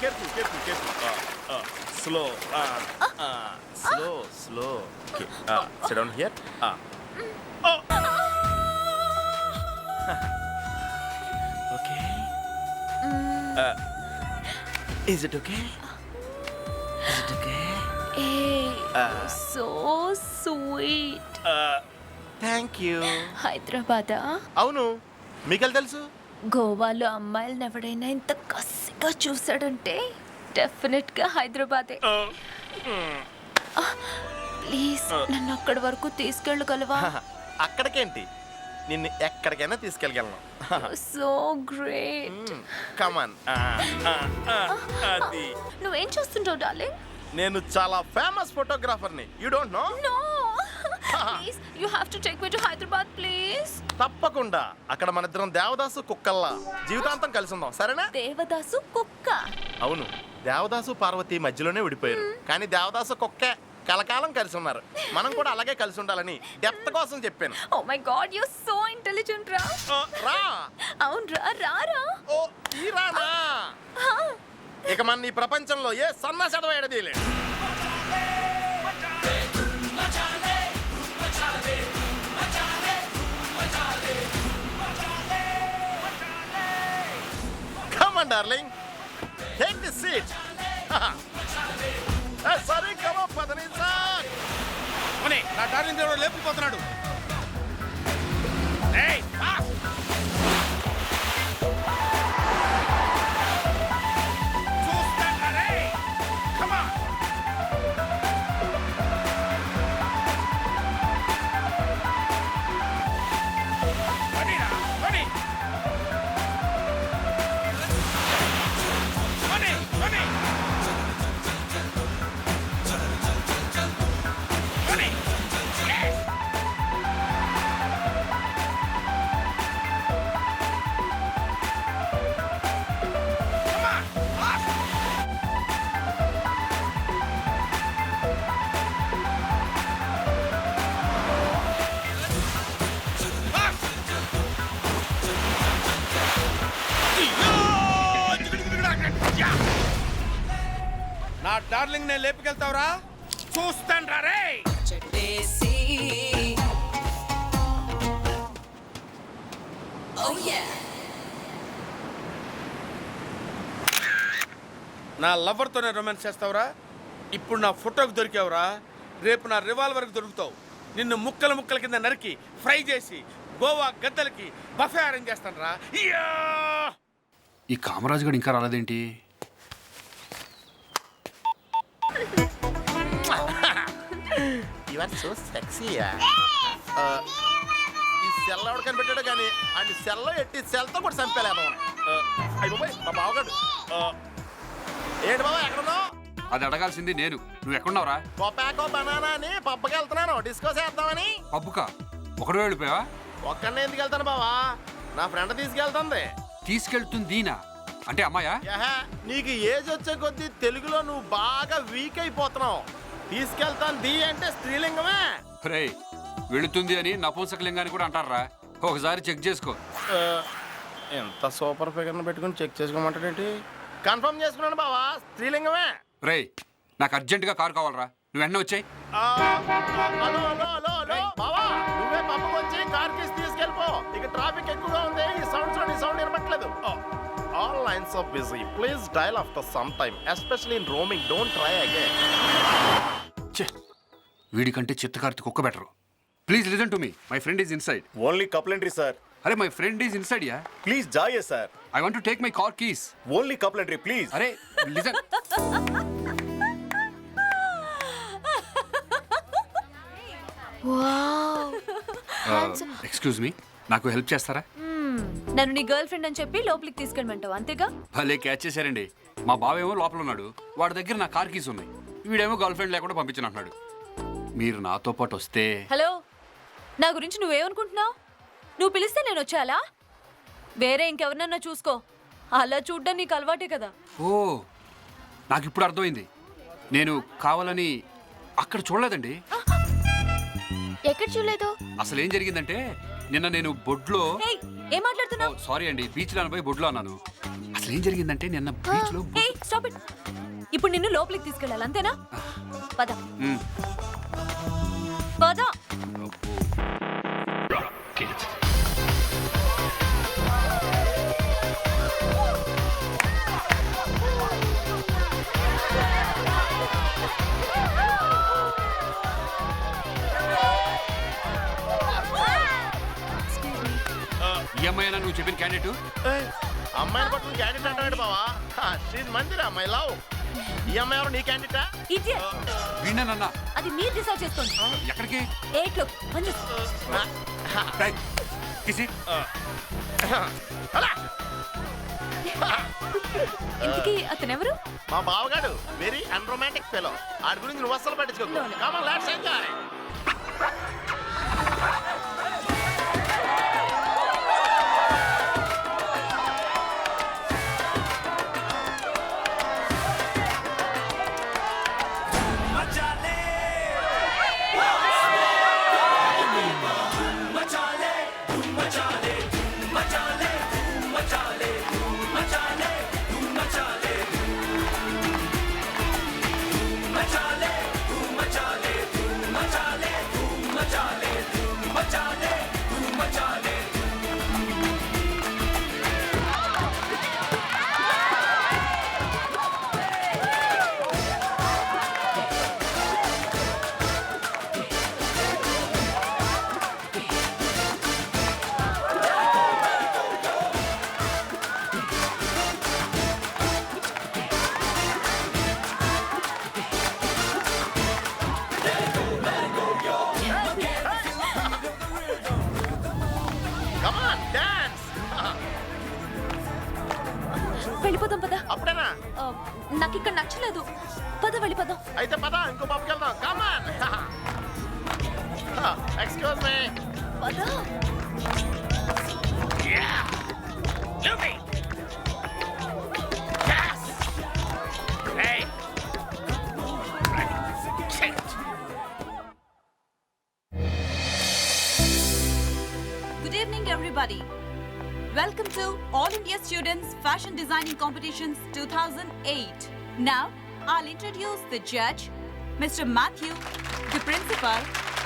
Careful careful careful slow slow slow okay sit down here okay is it okay is it okay so sweet thank you Hyderabad? అవును. మీకెళ్ళి తెలుసు? గోవాలో అమ్మాయిలను ఎవడైనా ఇంత కసిగా చూసాడంటే డెఫినెట్గా హైదరాబాదే ప్లీజ్ నన్ను అక్కడి వరకు తీసుకెళ్ళగలవా? అక్కడికేంటి? నిన్ను ఎక్కడికైనా తీసుకెళ్ళగలను. సో గ్రేట్ కమాన్ అది. నువ్వేం చూస్తుంటావు డార్లింగ్? నేను చాలా famous ఫోటోగ్రాఫర్ని you don't know no please you have to take me to Hyderabad please తప్పకుండా. అక్కడ మన ఇద్దరం దేవదాసు కుక్కల్లా జీవితాంతం కలిసి ఉందాం. సరేనా? దేవదాసు కుక్క. అవును. దేవదాసు పార్వతి మధ్యలోనే విడిపోయారు. కానీ దేవదాసు కుక్కే. కలకాలం కలిసి ఉన్నారు. మనం కూడా అలాగే కలిసి ఉండాలని డెప్త్ కోసం చెప్పాను. ఓ my God you so intelligent రా రా. అవును రా రా రా. ఓ ఈ రానా? ఇక మన ఈ ప్రపంచంలో ఏ సన్న చదవేయడదీలే Come on, darling. Take the seat. మని నా డార్లింగ్ దేవుడు లేపుకుపోతున్నాడు. డార్లింగ్ నేను లేపుకెళ్తావురా? చూస్తాను రా! రే నా లవర్తోనే రొమాన్స్ చేస్తావురా? ఇప్పుడు నా ఫోటోకి దొరికావురా. రేపు నా రివాల్వర్కి దొరుకుతావు. నిన్ను ముక్కల ముక్కల కింద నరికి ఫ్రై చేసి గోవా గద్దలకి బఫే అరేంజ్ చేస్తాను రా ఈ కామరాజు గడు ఇంకా రాలేదేంటి? యు. ఆర్ సో సెక్సీ ఈ సెల్ ఎవడు కనిపెట్టాడు కానీ అండ్ సెల్లో ఎట్టి సెల్తో కూడా చంపేలేము. అయ్యి బాబాయ్ మా బావగాడు. ఏంటి బాబా ఎక్కడున్నావు? అది అడగాల్సింది నేను. నువ్వు ఎక్కడున్నావురా? కొపాకో బనానా అని పబ్బకి వెళ్తున్నాను. డిస్కో చేద్దామని. పబ్బుకా ఒకడు వెళ్ళిపోయావా? ఒక్కడినే ఎందుకు వెళ్తాను బావా? నా ఫ్రెండ్ తీసుకెళ్తుంది. తీసుకెళ్తుంది దీనా? అంటే అమ్మాయా? యహ, నీకు ఏజ్ వచ్చే కొద్దీ తెలుగులో నువ్వు బాగా వీక్ అయిపోతున్నావు. తీసుకెళ్తాను దీ అంటే స్త్రీలింగమే. రే వెళుతుంది అని నపుంసకలింగాన్ని కూడా అంటారా? ఒకసారి చెక్ చేసుకో. ఎంత సూపర్ ఫిగర్ని పెట్టుకుని చెక్ చేసుకోమంటాడేంటి? కన్ఫర్మ్ చేసుకున్నాను బావా స్త్రీలింగమే. రే నాకు అర్జెంటుగా కారు కావాలరా. నువ్వు వెంటనే వచ్చాయి. ఆ, హలో హలో హలో హలో. బావా నువ్వే పక్కకు వచ్చి కార్ కేసి తీసుకెళ్ళిపో. ఇక ట్రాఫిక్ ఎక్కువగా ఉంది ఈ సౌండ్స్ ఈ sound వినపట్లేదు. All lines of busy. Please dial after some time especially in roaming. Don't try again. వీడికంటే చిత్తకార్తి కుక్క better. Please listen to me my friend is inside only complimentary sir అరే my friend is inside yeah please జాయే sir I want to take my car keys only complimentary please అరే listen wow excuse me నాకు help చేస్తారా? నన్ను నీ girl friend అని చెప్పి లోపలికి తీసుకెళ్ళమంటావు అంతేగా? భలే క్యాచ్ చేశారండి. మా బావేమో లోపల ఉన్నాడు. వాడి దగ్గర నా కార్ కీస్ ఉన్నాయి. వీడేమో గర్ల్ ఫ్రెండ్ లేకుండా పంపించను అంటున్నాడు. మీరు నాతో పాటు వస్తే హలో నా గురించి నువ్వేమనుకుంటున్నావు? నువ్వు పిలిస్తే నేను వచ్చాలా వేరే ఇంకెవరినన్నా చూసుకో. అలా చూడ్డం నీకు అలవాటే కదా. ఓ నాకు ఇప్పుడు అర్థమైంది. నేను కావాలని అక్కడ చూడలేదండి. ఎక్కడ చూడలేదు? అసలు ఏం జరిగిందంటే నిన్న నేను బొడ్లో ఏం మాట్లాడుతున్నావు? సారీ అండి బీచ్లో అనబోయి బొడ్లో అన్నాను. అసలు ఏం జరిగిందంటే నిన్న బీచ్లో ఏయ్ స్టాప్ ఇట్. ఇప్పుడు నిన్ను లోపలికి తీసుకెళ్ళాలి అంతేనా? పద. పద. ఈ అమ్మాయినా నువ్వు చెప్పిన క్యాండిడేట్? అమ్మాయిని పట్టుకుని క్యాండిడేట్ అంటాడు బావా? షీజ్ మందిరా మై లవ్ ఈ అమ్మాయి ఎవరు నీ క్యాండిడేటా ఇడియట్ విన్నానన్నా అది మీరు డిసైడ్ చేసుకోండి. ఎక్కడికి? ఎయిట్లో రైట్. కిసి అలా. ఇంతకీ అతను ఎవరు? మా బావగాడు వెరీ అన్రొమాంటిక్ ఫెలో ఆడి గురించి నువ్వు అస్సలు పట్టించుకోకు. కామన్ లాట్స్ ఎంజాయ్ వెళ్ళిపోదాం పద. అప్పుడేనా? ఆ, నాకు ఇక్కడ నచ్చలేదు. పద వెళ్ళిపోదాం. అయితే పద ఇంకో పబ్కి వెళ్దాం. కమాన్ ఎక్స్క్యూజ్ మీ పద. Good evening, everybody. Welcome to All India Students Fashion Designing Competitions 2008. Now, I'll introduce the judge, Mr. Matthew, the principal,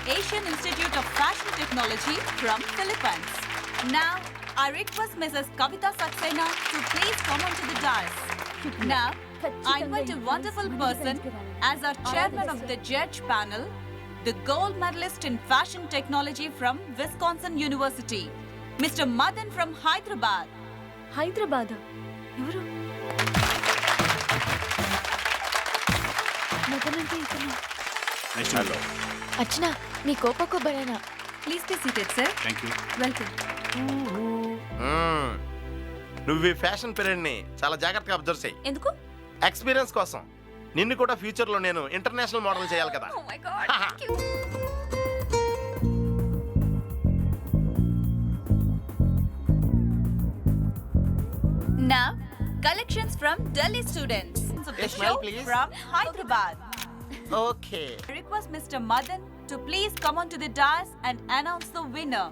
Asian Institute of Fashion Technology from Philippines. Now, I request Mrs. Kavita Saxena to please come onto the dais. Now, I invite a wonderful person as our chairman of the judge panel, the gold medalist in fashion technology from Wisconsin University, Mr. Madan from Hyderabad. Hyderabad? ఎవరు? మదనంటే ఇతను hello Archana me coco banana. Please be seated, sir. Thank you Welcome. నువ్వు ఈ fashion పీరియడ్ని చాలా జాగ్రత్తగా observe చేయి. ఎందుకు? Experience కోసం. నిన్ను కూడా ఫ్యూచర్లో నేను ఇంటర్నేషనల్ మోడల్ చేయాలి కదా. Now, collections from Delhi students. Of the ma'am, show please. from Hyderabad. Okay I request Mr. Madan to please come onto the dais and announce the winner.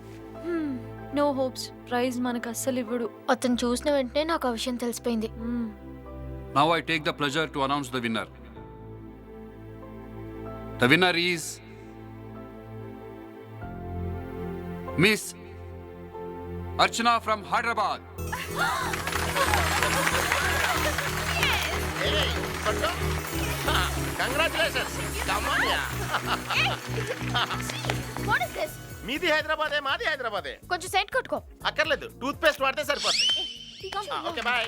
No hopes prize మనకు అస్సలు ఇవ్వడు అతను చూసిన వెంటనే నాకు ఆ విషయం తెలిసిపోయింది now I take the pleasure to announce the winner the winner is miss Archana from Hyderabad. మీది హైదరాబాదే మాది హైదరాబాదే. కొంచెం సెంట్ కొట్టుకో. అక్కర్లేదు టూత్ పేస్ట్ వాడితే సరిపోతుంది okay bye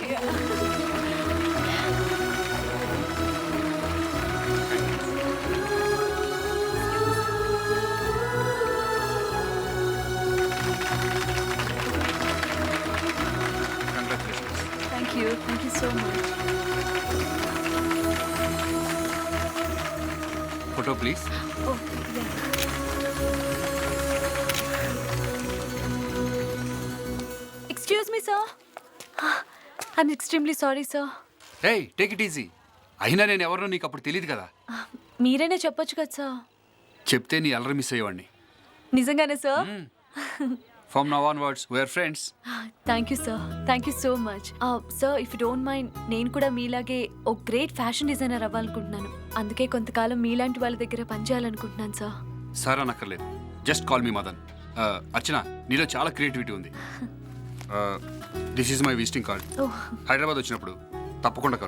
sir I'm extremely sorry sir hey take it easy అయినా నేను ఎవరినో నీకు అప్పుడు తెలియదు కదా. మీరైనా చెప్పొచ్చు కదా సార్ చెప్తే నీ అల్లరి మిస్ అయ్యేవాడిని. నిజంగానే sir from now on words where friends thank you sir thank you so much sir if you don't mind నేను కూడా మీలాగే ఓ గ్రేట్ ఫ్యాషన్ డిజైనర్ అవ్వాలనుకుంటున్నాను. అందుకే కొంతకాలం మీలాంటి వాళ్ళ దగ్గర పనిచేయాలనుకుంటున్నాను sir sir అనక్కర్లేదు. Just call me Madan. Archana నీలో చాలా క్రియేటివిటీ ఉంది. This is my visiting card Hyderabad వచ్చినప్పుడు తప్పకుండా కలు